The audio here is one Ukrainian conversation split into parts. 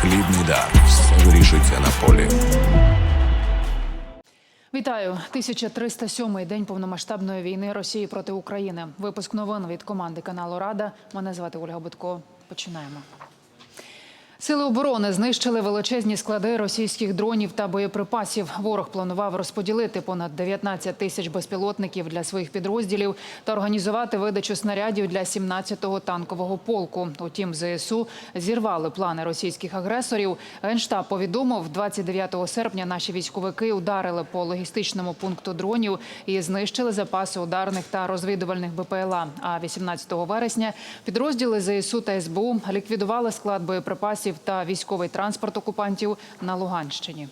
Хлібний дар. Вирішується на полі. Вітаю 1307-й день повномасштабної війни Росії проти України. Випуск новин від команди каналу Рада. Мене звати Ольга Будко. Починаємо. Сили оборони знищили величезні склади російських дронів та боєприпасів. Ворог планував розподілити понад 19 тисяч безпілотників для своїх підрозділів та організувати видачу снарядів для 17-го танкового полку. Утім, ЗСУ зірвали плани російських агресорів. Генштаб повідомив, 29 серпня наші військовики ударили по логістичному пункту дронів і знищили запаси ударних та розвідувальних БПЛА. А 18 вересня підрозділи ЗСУ та СБУ ліквідували склад боєприпасів та військовий транспорт окупантів на Луганщині.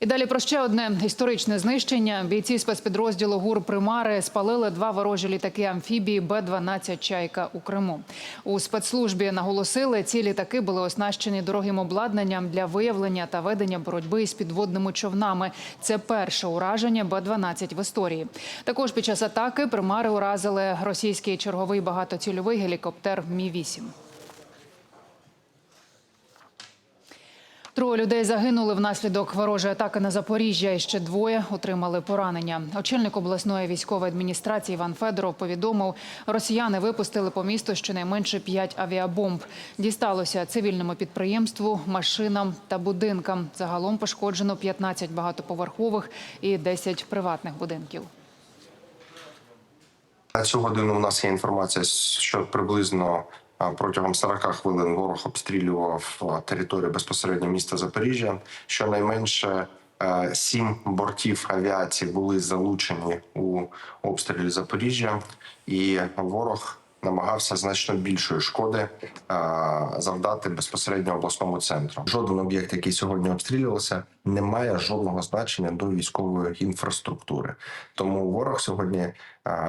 І далі про ще одне історичне знищення. Бійці спецпідрозділу ГУР Примари спалили два ворожі літаки амфібії Б-12 Чайка у Криму. У спецслужбі наголосили, ці літаки були оснащені дорогим обладнанням для виявлення та ведення боротьби із підводними човнами. Це перше ураження Б-12 в історії. Також під час атаки примари уразили російський черговий багатоцільовий гелікоптер Мі 8 Троє людей загинули внаслідок ворожої атаки на Запоріжжя. І ще двоє отримали поранення. Очільник обласної військової адміністрації Іван Федоров повідомив, росіяни випустили по місту щонайменше п'ять авіабомб. Дісталося цивільному підприємству, машинам та будинкам. Загалом пошкоджено 15 багатоповерхових і 10 приватних будинків. На цю годину у нас є інформація, що приблизно протягом 40 хвилин ворог обстрілював територію безпосередньо міста Запоріжжя. Щонайменше е, сім бортів авіації були залучені у обстрілі Запоріжжя, і ворог намагався значно більшої шкоди завдати безпосередньо обласному центру. Жоден об'єкт, який сьогодні обстрілювався, не має жодного значення до військової інфраструктури. Тому ворог сьогодні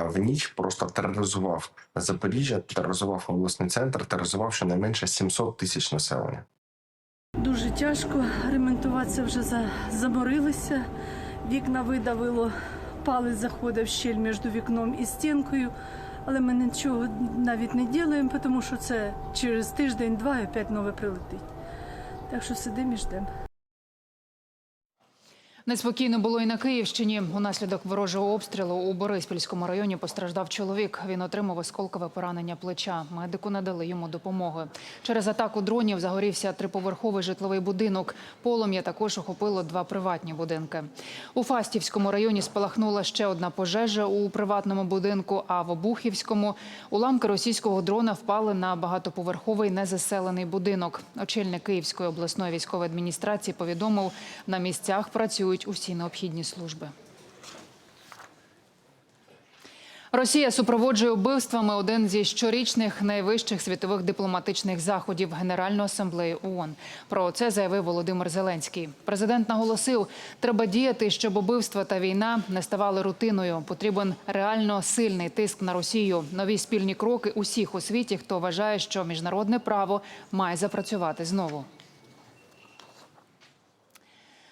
в ніч просто тероризував Запоріжжя, тероризував обласний центр, тероризував щонайменше 700 тисяч населення. Дуже тяжко ремонтуватися вже за- заморилися. Вікна видавило, палець заходив щель між вікном і стінкою. Але ми нічого навіть не ділимо, тому що це через тиждень-два і опять нове прилетить. Так що сидимо і ждемо. Неспокійно було і на Київщині. Унаслідок ворожого обстрілу у Бориспільському районі постраждав чоловік. Він отримав осколкове поранення плеча. Медику надали йому допомоги. Через атаку дронів загорівся триповерховий житловий будинок. Полум'я також охопило два приватні будинки. У Фастівському районі спалахнула ще одна пожежа у приватному будинку. А в Обухівському уламки російського дрона впали на багатоповерховий незаселений будинок. Очільник Київської обласної військової адміністрації повідомив, на місцях працюють усі необхідні служби. Росія супроводжує вбивствами один зі щорічних найвищих світових дипломатичних заходів Генеральної асамблеї ООН. Про це заявив Володимир Зеленський. Президент наголосив, треба діяти, щоб убивства та війна не ставали рутиною. Потрібен реально сильний тиск на Росію. Нові спільні кроки усіх у світі, хто вважає, що міжнародне право має запрацювати знову.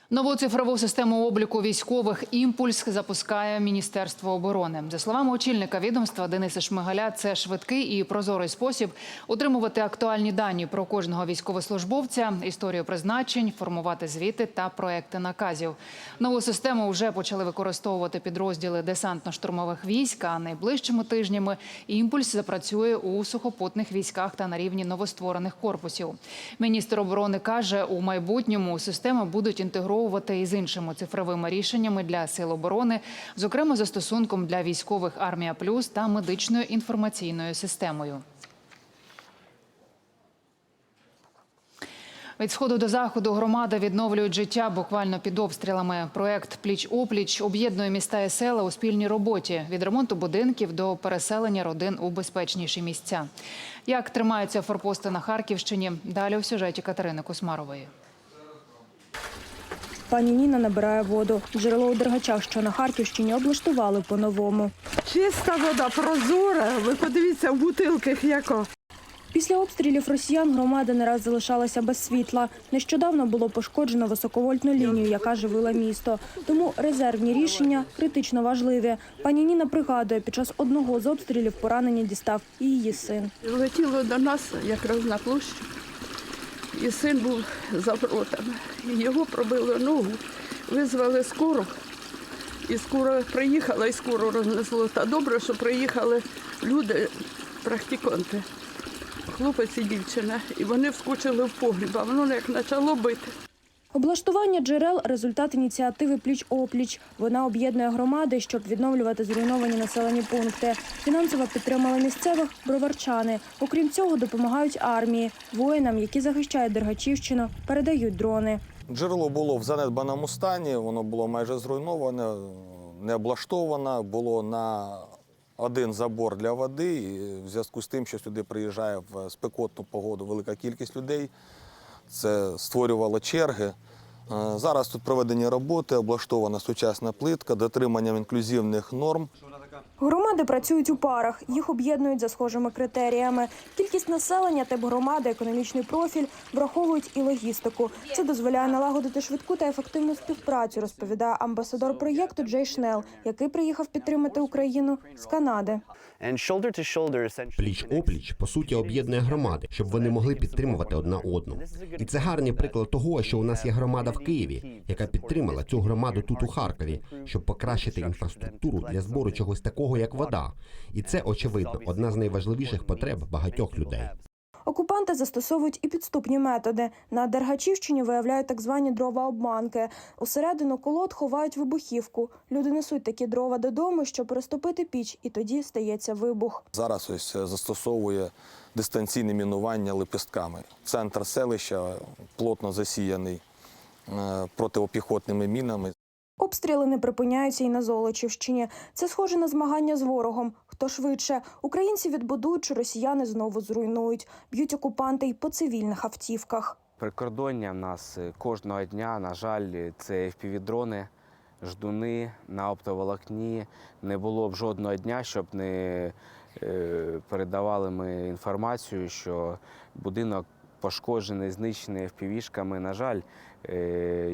Нову цифрову систему обліку військових імпульс запускає Міністерство оборони. За словами очільника відомства Дениса Шмигаля, це швидкий і прозорий спосіб отримувати актуальні дані про кожного військовослужбовця, історію призначень, формувати звіти та проекти наказів. Нову систему вже почали використовувати підрозділи десантно-штурмових військ. А найближчими тижнями імпульс запрацює у сухопутних військах та на рівні новостворених корпусів. Міністр оборони каже, у майбутньому системи будуть інтегровувати із іншими цифровими рішеннями для сил оборони, зокрема застосунком для військових армія плюс та медичною інформаційною системою. Від сходу до заходу громади відновлюють життя буквально під обстрілами. Проект Пліч опліч об'єднує міста і села у спільній роботі від ремонту будинків до переселення родин у безпечніші місця. Як тримаються форпости на Харківщині? Далі у сюжеті Катерини Кусмарової. Пані Ніна набирає воду. Джерело у Дергачах, що на Харківщині, облаштували по-новому. Чиста вода, прозора. Ви подивіться в бутилках яка. Після обстрілів росіян громада не раз залишалася без світла. Нещодавно було пошкоджено високовольтну лінію, яка живила місто. Тому резервні рішення критично важливі. Пані Ніна пригадує, під час одного з обстрілів поранення дістав і її син. Летіло до нас якраз на площу. І син був за воротами. Його пробили ногу, визвали скору. І скоро приїхала, і скоро рознесло. Та добре, що приїхали люди, практиканти, хлопець і дівчина. І вони вскочили в погріб, а воно як почало бити. Облаштування джерел – результат ініціативи «Пліч-опліч». Вона об'єднує громади, щоб відновлювати зруйновані населені пункти. Фінансово підтримали місцевих броварчани. Окрім цього, допомагають армії. Воїнам, які захищають Дергачівщину, передають дрони. Джерело було в занедбаному стані, воно було майже зруйноване, не облаштоване, було на один забор для води. В зв'язку з тим, що сюди приїжджає в спекотну погоду велика кількість людей, це створювало черги. Е, Зараз тут проведені роботи, облаштована сучасна плитка, дотриманням інклюзивних норм. Громади працюють у парах, їх об'єднують за схожими критеріями. Кількість населення, тип громади, економічний профіль враховують і логістику. Це дозволяє налагодити швидку та ефективну співпрацю, розповідає амбасадор проєкту Джей Шнел, який приїхав підтримати Україну з Канади. Пліч опліч по суті об'єднує громади, щоб вони могли підтримувати одна одну. І це гарний приклад того, що у нас є громада в Києві, яка підтримала цю громаду тут у Харкові, щоб покращити інфраструктуру для збору чогось такого, як вода. І це очевидно одна з найважливіших потреб багатьох людей. Окупанти застосовують і підступні методи. На Дергачівщині виявляють так звані дрова-обманки. Усередину колод ховають вибухівку. Люди несуть такі дрова додому, щоб розтопити піч, і тоді стається вибух. Зараз ось е, застосовує дистанційне мінування лепестками. Центр селища плотно засіяний е, протипіхотними мінами. Обстріли не припиняються і на Золочівщині. Це схоже на змагання з ворогом. Хто швидше? Українці відбудують, чи росіяни знову зруйнують. Б'ють окупанти й по цивільних автівках. Прикордоння в нас е, кожного дня, на жаль, це FPV-дрони, ждуни на оптоволокні. Не було б жодного дня, щоб не е, передавали ми інформацію, що будинок пошкоджений, знищений FPV-шками. На жаль,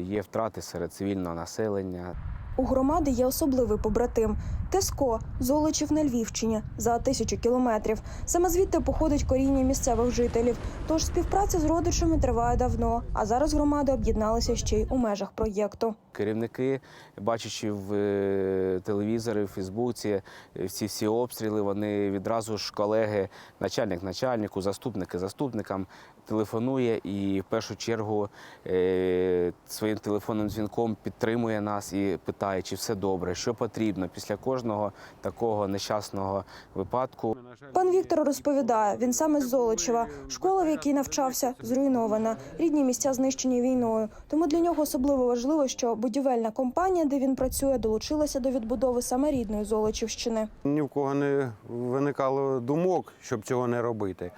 є втрати серед цивільного населення. У громади є особливий побратим Теско, Золочів на Львівщині за тисячу кілометрів. Саме звідти походить коріння місцевих жителів. Тож співпраця з родичами триває давно. А зараз громади об'єдналися ще й у межах проєкту. Керівники, бачачи в е, телевізорі, в Фейсбуці е, всі всі обстріли, вони відразу ж колеги, начальник начальнику, заступники заступникам телефонує і в першу чергу е, своїм телефонним дзвінком підтримує нас і питає, чи все добре, що потрібно після кожного такого нещасного випадку. Пан Віктор розповідає, він саме з Золочева. Школа, в якій навчався, зруйнована. Рідні місця знищені війною. Тому для нього особливо важливо, що будівельна компанія, де він працює, долучилася до відбудови саме рідної Золочівщини. Ні в кого не виникало думок, щоб цього не робити.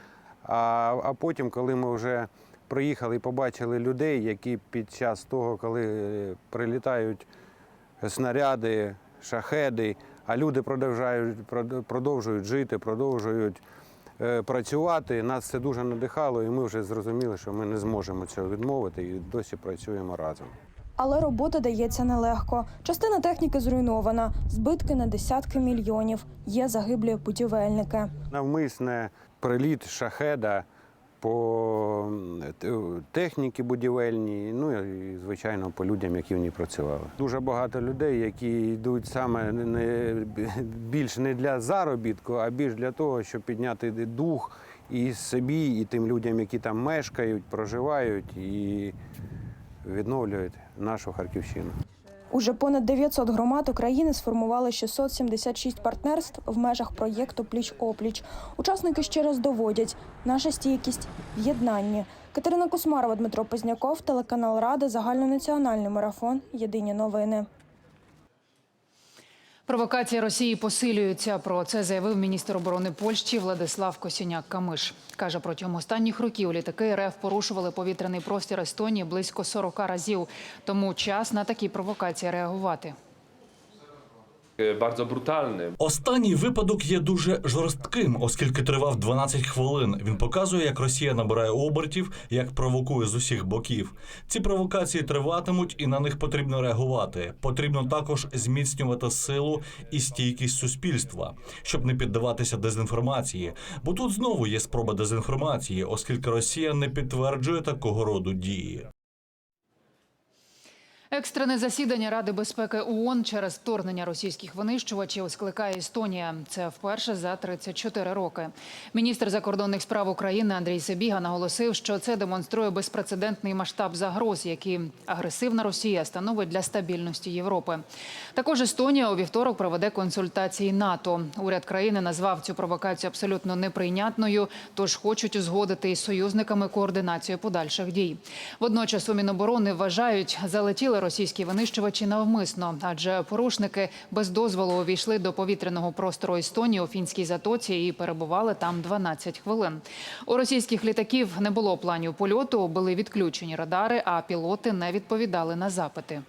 А, а потім, коли ми вже приїхали і побачили людей, які під час того, коли е, прилітають снаряди, шахеди, а люди продовжують, продовжують жити, продовжують е, працювати, нас це дуже надихало, і ми вже зрозуміли, що ми не зможемо цього відмовити і досі працюємо разом. Але робота дається нелегко. Частина техніки зруйнована, збитки на десятки мільйонів. Є загиблі будівельники. Навмисне приліт шахеда по техніці будівельній, ну і звичайно по людям, які в ній працювали. Дуже багато людей, які йдуть саме не більш не для заробітку, а більш для того, щоб підняти дух і собі, і тим людям, які там мешкають, проживають і відновлюють нашу Харківщину. Уже понад 900 громад України сформували 676 партнерств в межах проєкту Пліч-опліч. Учасники ще раз доводять наша стійкість в єднанні. Катерина Кусмарова, Дмитро Позняков, телеканал Рада, загальнонаціональний марафон. Єдині новини. Провокації Росії посилюються. Про це заявив міністр оборони Польщі Владислав Косіняк-Камиш. Каже, протягом останніх років літаки РФ порушували повітряний простір Естонії близько 40 разів. Тому час на такі провокації реагувати. Bardzo brutalny. Останній випадок є дуже жорстким, оскільки тривав 12 хвилин. Він показує, як Росія набирає обертів, як провокує з усіх боків. Ці провокації триватимуть, і на них потрібно реагувати. Потрібно також зміцнювати силу і стійкість суспільства, щоб не піддаватися дезінформації. Бо тут знову є спроба дезінформації, оскільки Росія не підтверджує такого роду дії. Екстрене засідання Ради безпеки ООН через вторгнення російських винищувачів скликає Естонія. Це вперше за 34 роки. Міністр закордонних справ України Андрій Сибіга наголосив, що це демонструє безпрецедентний масштаб загроз, які агресивна Росія становить для стабільності Європи. Також Естонія у вівторок проведе консультації НАТО. Уряд країни назвав цю провокацію абсолютно неприйнятною, тож хочуть узгодити із союзниками координацію подальших дій. Водночас у Міноборони вважають, залетіли російські винищувачі навмисно, адже порушники без дозволу увійшли до повітряного простору Естонії у фінській затоці і перебували там 12 хвилин. У російських літаків не було планів польоту, були відключені радари, а пілоти не відповідали на запити.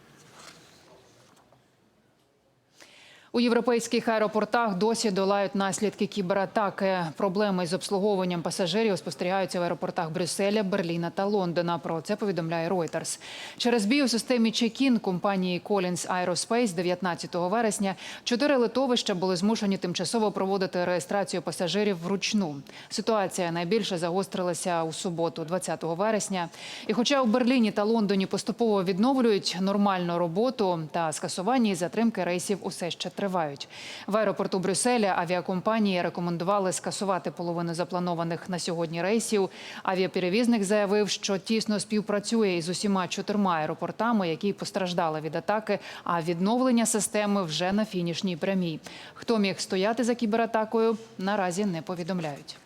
У європейських аеропортах досі долають наслідки кібератаки. Проблеми з обслуговуванням пасажирів спостерігаються в аеропортах Брюсселя, Берліна та Лондона. Про це повідомляє Reuters. Через бій у системі Check-in компанії Collins Aerospace 19 вересня чотири литовища були змушені тимчасово проводити реєстрацію пасажирів вручну. Ситуація найбільше загострилася у суботу, 20 вересня. І хоча у Берліні та Лондоні поступово відновлюють нормальну роботу та скасування і затримки рейсів усе ще тривають. В аеропорту Брюсселя авіакомпанії рекомендували скасувати половину запланованих на сьогодні рейсів. Авіаперевізник заявив, що тісно співпрацює із усіма чотирма аеропортами, які постраждали від атаки. А відновлення системи вже на фінішній прямій. Хто міг стояти за кібератакою, наразі не повідомляють.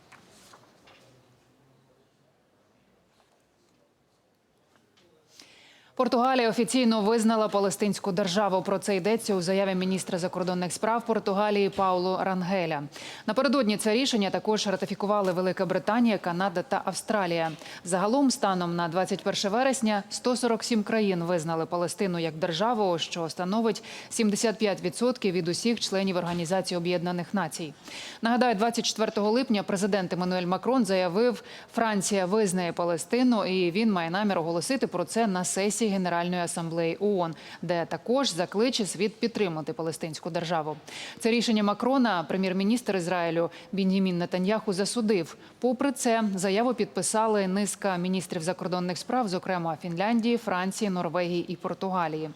Португалія офіційно визнала палестинську державу. Про це йдеться у заяві міністра закордонних справ Португалії Паулу Рангеля. Напередодні це рішення також ратифікували Велика Британія, Канада та Австралія. Загалом, станом на 21 вересня, 147 країн визнали Палестину як державу, що становить 75% від усіх членів Організації Об'єднаних Націй. Нагадаю, 24 липня президент Еммануель Макрон заявив, Франція визнає Палестину, і він має намір оголосити про це на сесії Генеральної асамблеї ООН, де також закличе світ підтримати палестинську державу. Це рішення Макрона прем'єр-міністр Ізраїлю Бін'ямін Нетаньяху засудив. Попри це, заяву підписали низка міністрів закордонних справ, зокрема Фінляндії, Франції, Норвегії і Португалії.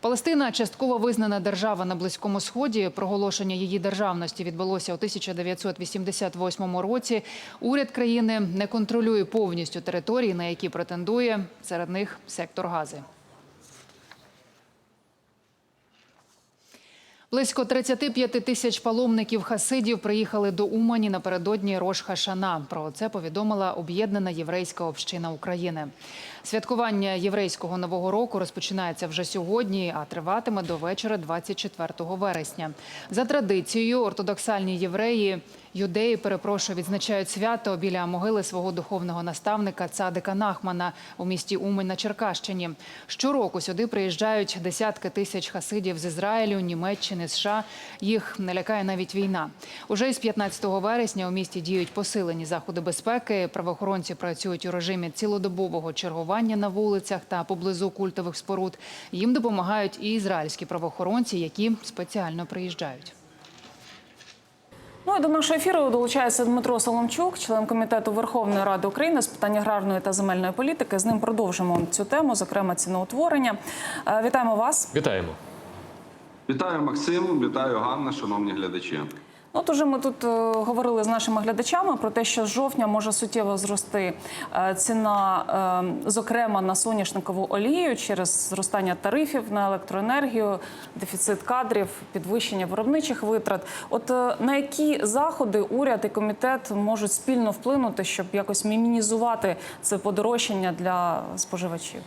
Палестина частково визнана держава на близькому сході. Проголошення її державності відбулося у 1988 році. Уряд країни не контролює повністю території, на які претендує серед них сектор Гази. Близько 35 тисяч паломників хасидів приїхали до Умані напередодні Рош Хашана. Про це повідомила об'єднана єврейська община України. Святкування єврейського нового року розпочинається вже сьогодні, а триватиме до вечора 24 вересня. За традицією, ортодоксальні євреї, юдеї, перепрошую, відзначають свято біля могили свого духовного наставника Цадика Нахмана у місті Умань на Черкащині. Щороку сюди приїжджають десятки тисяч хасидів з Ізраїлю, Німеччини, США. Їх не лякає навіть війна. Уже із 15 вересня у місті діють посилені заходи безпеки. Правоохоронці працюють у режимі цілодобового чергування на вулицях та поблизу культових споруд. Їм допомагають і ізраїльські правоохоронці, які спеціально приїжджають. Ну і до нашого ефіру долучається Дмитро Соломчук, член комітету Верховної Ради України з питань аграрної та земельної політики. З ним продовжимо цю тему, зокрема ціноутворення. Е, Вітаємо вас. Вітаємо. Вітаю Максим, вітаю Ганна, шановні глядачі. От уже ми тут е, говорили з нашими глядачами про те, що з жовтня може суттєво зрости е, ціна, е, зокрема на соняшникову олію через зростання тарифів на електроенергію, дефіцит кадрів, підвищення виробничих витрат. От е, на які заходи уряд і комітет можуть спільно вплинути, щоб якось мінімізувати це подорожчання для споживачів?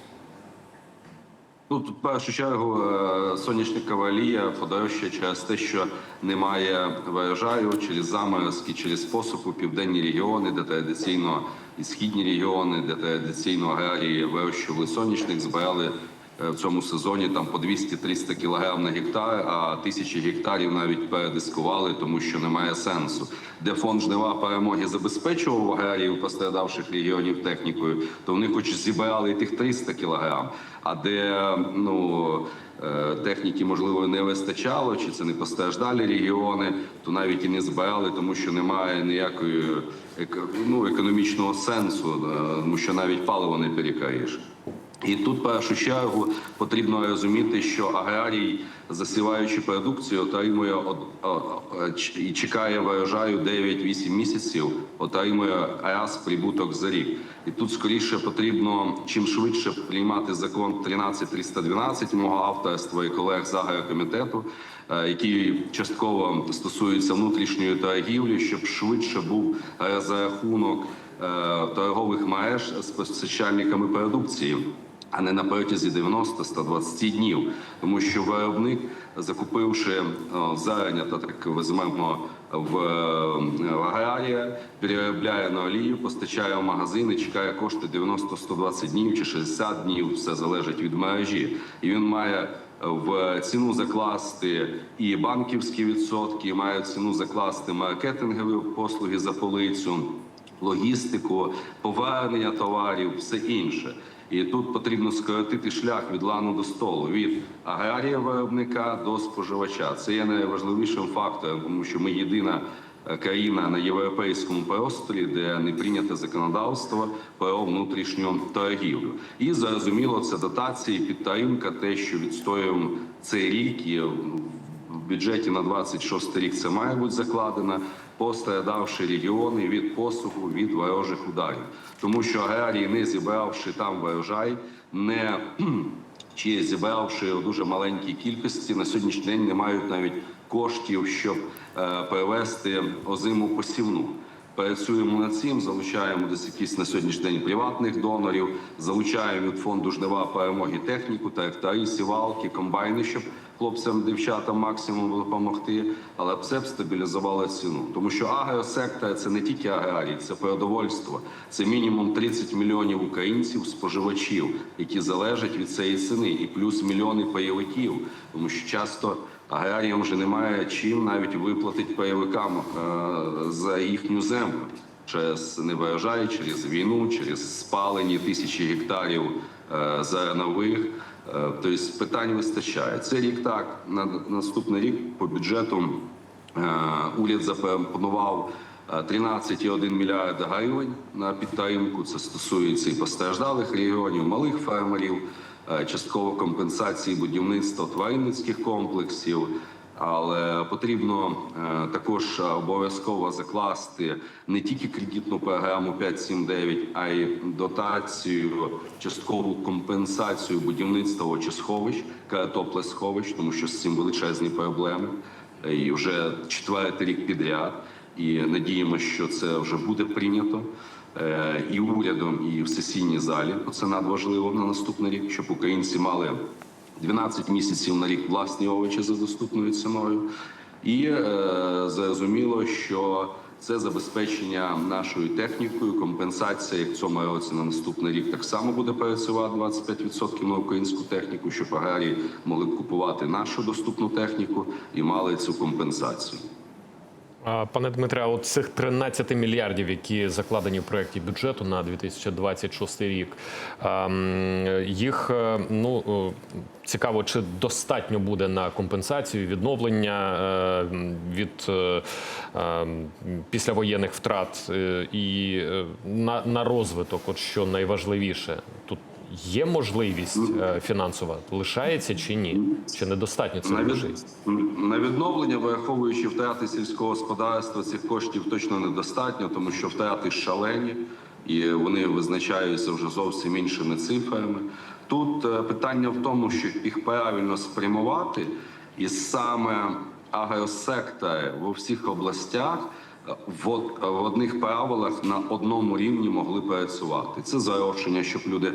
Ну, тут в першу чергу сонячна соняшникова олія подорожчає через те, що немає врожаю через заморозки, через посуху південні регіони, де традиційно і східні регіони, де традиційно аграрії вирощували соняшник, збирали е, в цьому сезоні там по 200-300 кілограм на гектар, а тисячі гектарів навіть передискували, тому що немає сенсу. Де фонд жнива перемоги забезпечував аграріїв пострадавших регіонів технікою, то вони хоч зібрали тих 300 кілограм. А де ну е, техніки можливо не вистачало, чи це не постраждалі регіони, то навіть і не збирали, тому що немає ніякої ну, економічного сенсу, е, тому що навіть паливо не перекриєш. І тут, першу чергу, потрібно розуміти, що аграрій, засіваючи продукцію, отримує і чекає врожаю 9-8 місяців, отримує раз прибуток за рік. І тут скоріше потрібно чим швидше приймати закон 13312 мого авторства і колег з агрокомітету, е, який частково стосується внутрішньої торгівлі, щоб швидше був розрахунок е, торгових мереж з постачальниками продукції. А не на протязі 90-120 днів, тому що виробник, закупивши о, зерня, та так візьмемо в, в аграрія, переробляє на олію, постачає в магазини, чекає кошти 90-120 днів чи 60 днів, все залежить від мережі, і він має в ціну закласти і банківські відсотки, і в ціну закласти маркетингові послуги за полицю логістику, повернення товарів, все інше. І тут потрібно скоротити шлях від лану до столу від аграрія виробника до споживача. Це є найважливішим фактором, тому що ми єдина е, країна на європейському просторі, де не прийнято законодавство про внутрішню торгівлю. І зрозуміло, це дотації, підтримка, те, що відстоюємо цей рік і в бюджеті на 26 рік це має бути закладено, пострадавши регіони від посуху, від ворожих ударів. Тому що аграрії, не зібравши там врожай, не чи зібравши в дуже маленькій кількості, на сьогоднішній день не мають навіть коштів, щоб е, перевести озиму посівну. Працюємо над цим, залучаємо десь якісь на сьогоднішній день приватних донорів, залучаємо від фонду жнива перемоги техніку, трактори, сівалки, комбайни, щоб хлопцям, дівчатам максимум допомогти, але все б стабілізувало ціну. Тому що агросектор це не тільки аграрій, це продовольство. Це мінімум 30 мільйонів українців, споживачів, які залежать від цієї ціни, і плюс мільйони пайовиків, тому що часто. Аграріям вже немає чим навіть виплатити пайовикам е, за їхню землю через неврожай, через війну, через спалені тисячі гектарів е, зернових. Е, Тобто питань вистачає. Це рік так. На наступний рік по бюджету е, уряд запропонував е, 13,1 мільярда гривень на підтримку. Це стосується і постраждалих регіонів, малих фермерів, е, частково компенсації будівництва тваринницьких комплексів. Але потрібно е, також обов'язково закласти не тільки кредитну програму 5.7.9, а й дотацію, часткову компенсацію будівництва очисховищ, картоплесховищ, тому що з цим величезні проблеми. І вже четвертий рік підряд. І надіємося, що це вже буде прийнято е, і урядом, і в сесійній залі. Це надважливо на наступний рік, щоб українці мали 12 місяців на рік власні овочі за доступною ціною. І е, зрозуміло, що це забезпечення нашою технікою, компенсація як цьому році на наступний рік так само буде працювати 25% на українську техніку, щоб аграрії могли купувати нашу доступну техніку і мали цю компенсацію. Пане Дмитре, от цих 13 мільярдів, які закладені в проєкті бюджету на 2026 рік, ем, їх е, ну е, цікаво, чи достатньо буде на компенсацію, відновлення е, від е, е, післявоєнних втрат і на, на розвиток, от що найважливіше тут. Є можливість е, фінансова, лишається чи ні? Чи недостатньо цих На, від... на відновлення, враховуючи втрати сільського господарства, цих коштів точно недостатньо, тому що втрати шалені і вони визначаються вже зовсім іншими цифрами. Тут е, питання в тому, щоб їх правильно спрямувати, і саме агросектори в всіх областях в, одних правилах на одному рівні могли працювати. Це зарошення, щоб люди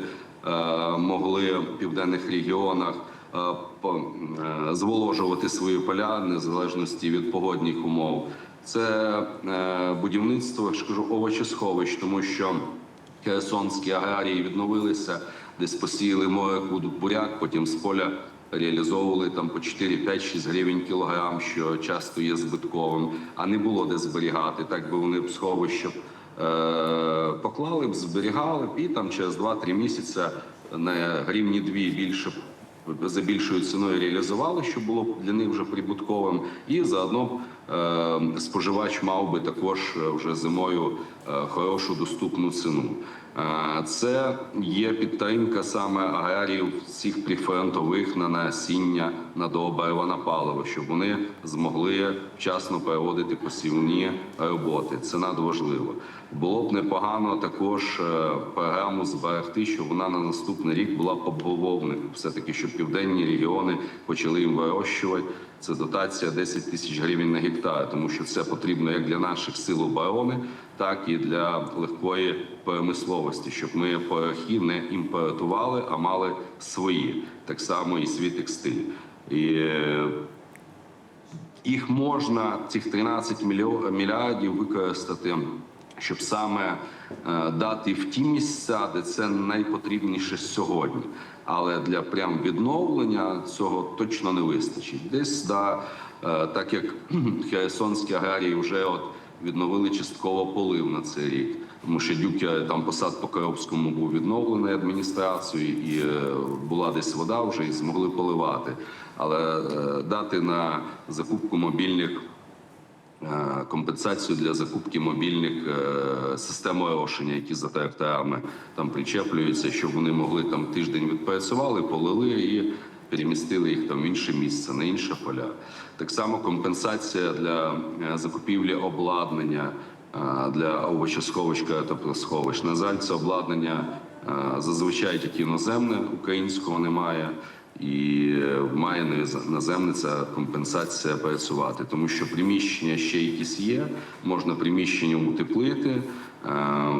могли в південних регіонах е, е, зволожувати свої поля незалежності від погодних умов. Це е, будівництво, я овочесховищ, тому що херсонські аграрії відновилися, десь посіяли мореку буряк, потім з поля реалізовували там по 4, 5, 6 гривень кілограм, що часто є збитковим, а не було де зберігати. Так би вони б сховища е, поклали б, зберігали б і там через 2-3 місяці на гривні дві більше за більшою ціною реалізували, що було б для них вже прибутковим, і заодно е, споживач мав би також е, вже зимою е, хорошу доступну ціну. Е, Це є підтримка саме аграріїв всіх прифронтових на насіння на добрива на паливо, щоб вони змогли вчасно проводити посівні роботи. Це надважливо. Було б непогано також е, програму зберегти, щоб вона на наступний рік була по. Все таки, щоб південні регіони почали їм вирощувати. Це дотація 10 тисяч гривень на гектар, тому що це потрібно як для наших сил оборони, так і для легкої промисловості, щоб ми порохи не імпортували, а мали свої, так само і свій текстиль. І е, їх можна цих 13 мільйо- мільярдів використати, щоб саме е, дати в ті місця, де це найпотрібніше сьогодні. Але для прям відновлення цього точно не вистачить. Десь да, е, так як херсонські аграрії вже от відновили частково полив на цей рік. Тому що дюки там посад по Коробському був відновлений адміністрацією, і е, була десь вода вже і змогли поливати. Але дати на закупку мобільних компенсацію для закупки мобільних е, систем орошення, які за тракторами там причеплюються, щоб вони могли там тиждень відпрацювали, полили і перемістили їх там в інше місце, на інші поля. Так само компенсація для е, закупівлі обладнання е, для овочесховищ, картоплесховищ. На жаль, це обладнання е, зазвичай тільки іноземне, українського немає. І е, має наземне компенсація працювати, тому що приміщення ще якісь є, можна приміщення утеплити, е,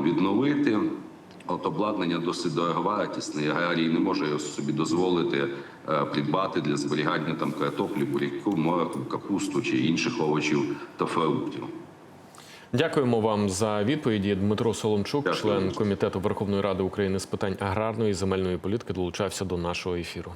відновити. От обладнання досить дороговартісне, аграрій не може собі дозволити е, придбати для зберігання там картоплі, буряку, морку, капусту чи інших овочів та фруктів. Дякуємо вам за відповіді. Дмитро Соломчук, Дякую. член комітету Верховної Ради України з питань аграрної і земельної політики, долучався до нашого ефіру.